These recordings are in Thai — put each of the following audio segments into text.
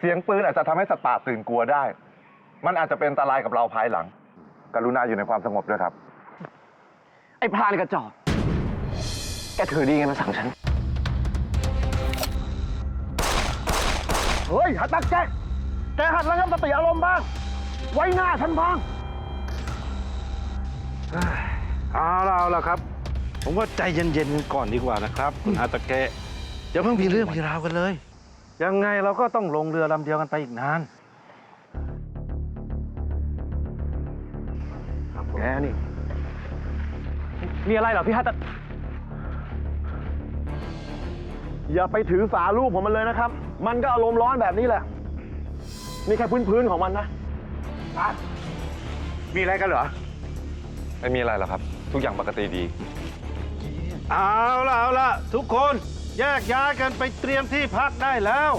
เสียงปืนอาจจะทำให้สัตว์ป่าตื่นกลัวได้ มันอาจจะเป็นอันตรายกับเราภายหลัง กรุณาอยู่ในความสงบด้วยครับ ไอ้พรานกระจอก แกถือดีไงมาสั่งฉัน เฮ้ยหัดตักแกแกหัดระงับสติอารมณ์บ้าง ไว้หน้าฉันบ้าง เอาละเอาละครับ ผมว่าใจเย็นๆกันก่อนดีกว่านะครับ คุณอาตะเกะอย่าเพิ่งมีเรื่องมีราวกันเลย ยังไงเราก็ต้องลงเรือลำเดียวกันไปอีกนาน แกนี่ มีอะไรเหรอพี่ฮัตอย่าไปถือสาลูกผมมันเลยนะครับ มันก็อารมณ์ร้อนแบบนี้แหละ นี่แค่พื้นๆของมันนะมีอะไรกันเหรอ ไม่มีอะไรหรอกครับ ทุกอย่างปกติดี เอาละเอาละทุกคน แยกย้ายกันไปเตรียมที่พักได้แล้ว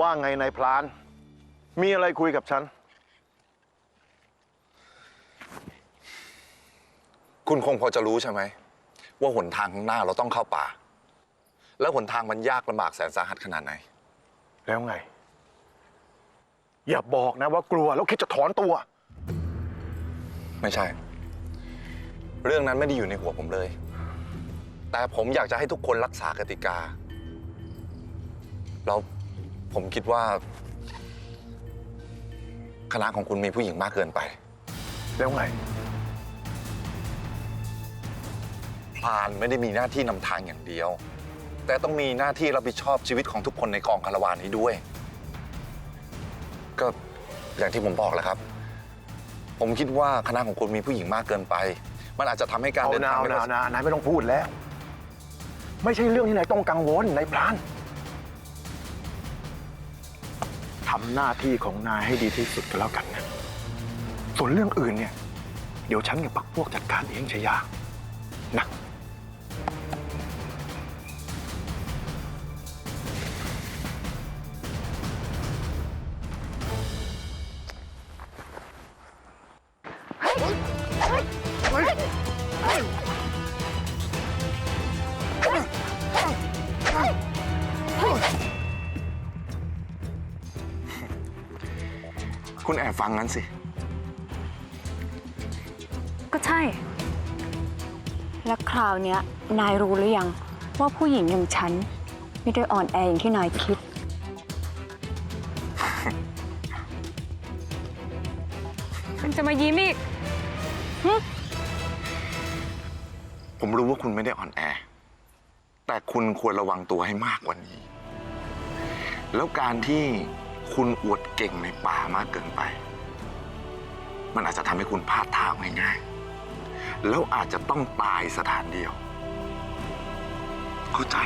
ว่าไงนายพลาน มีอะไรคุยกับฉัน คุณคงพอจะรู้ใช่ไหม ว่าหนทางข้างหน้าเราต้องเข้าป่า แล้วหนทางมันยากลำบากแสนสาหัสขนาดไหน แล้วไง อย่าบอกนะว่ากลัวแล้วคิดจะถอนตัว ไม่ใช่ เรื่องนั้นไม่ได้อยู่ในหัวผมเลย แต่ผมอยากจะให้ทุกคนรักษากติกา แล้วผมคิดว่า คณะของคุณมีผู้หญิงมากเกินไป แล้วไงพรานไม่ได้มีหน้าที่นำทางอย่างเดียว แต่ต้องมีหน้าที่รับผิดชอบชีวิตของทุกคนในกองคาราวานนี้ด้วย ก็อย่างที่ผมบอกแหละครับ ผมคิดว่าคณะของคุณมีผู้หญิงมากเกินไป มันอาจจะทำให้การเอาเดินนาทางวไม่นาปวระสบ นานายไม่ต้องพูดแล้ว ไม่ใช่เรื่องที่นายต้องกังวลนายพลานทำหน้าที่ของนายให้ดีที่สุดก็แล้วกันนะ ส่วนเรื่องอื่นเนี่ย เดี๋ยวฉันกับปักพวกจัดการเองชายานะ คุณแอบฟังงั้นสิ ก็ใช่ และคราวเนี้ยนายรู้หรือยังว่าผู้หญิงอย่างฉัน ไม่ได้อ่อนแออย่างที่นายคิด มันจะมายิ้มอีก ผมรู้ว่าคุณไม่ได้อ่อนแอ แต่คุณควรระวังตัวให้มากกว่านี้ แล้วการที่ คุณอวดเก่งในป่ามากเกินไป มันอาจจะทำให้คุณพลาดทางง่ายๆ แล้วอาจจะต้องตายสถานเดียว เข้าใจ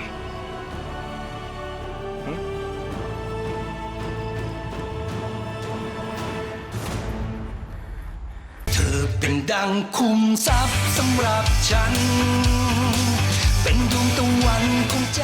เธอเป็นดังคุมทรัพย์สำหรับฉัน เป็นดวงตะวันของใจ